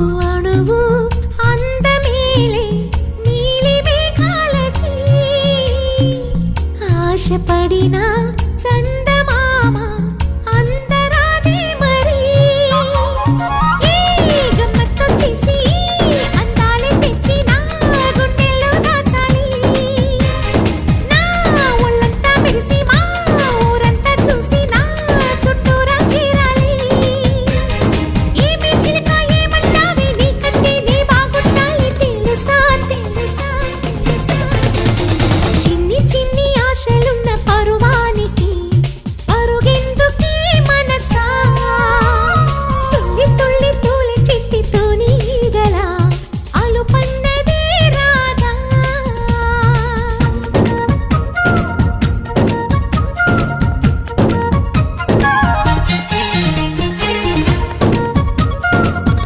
అణువు అణువు అందమేలే నీలి మేఘాలకి ఆశపడినా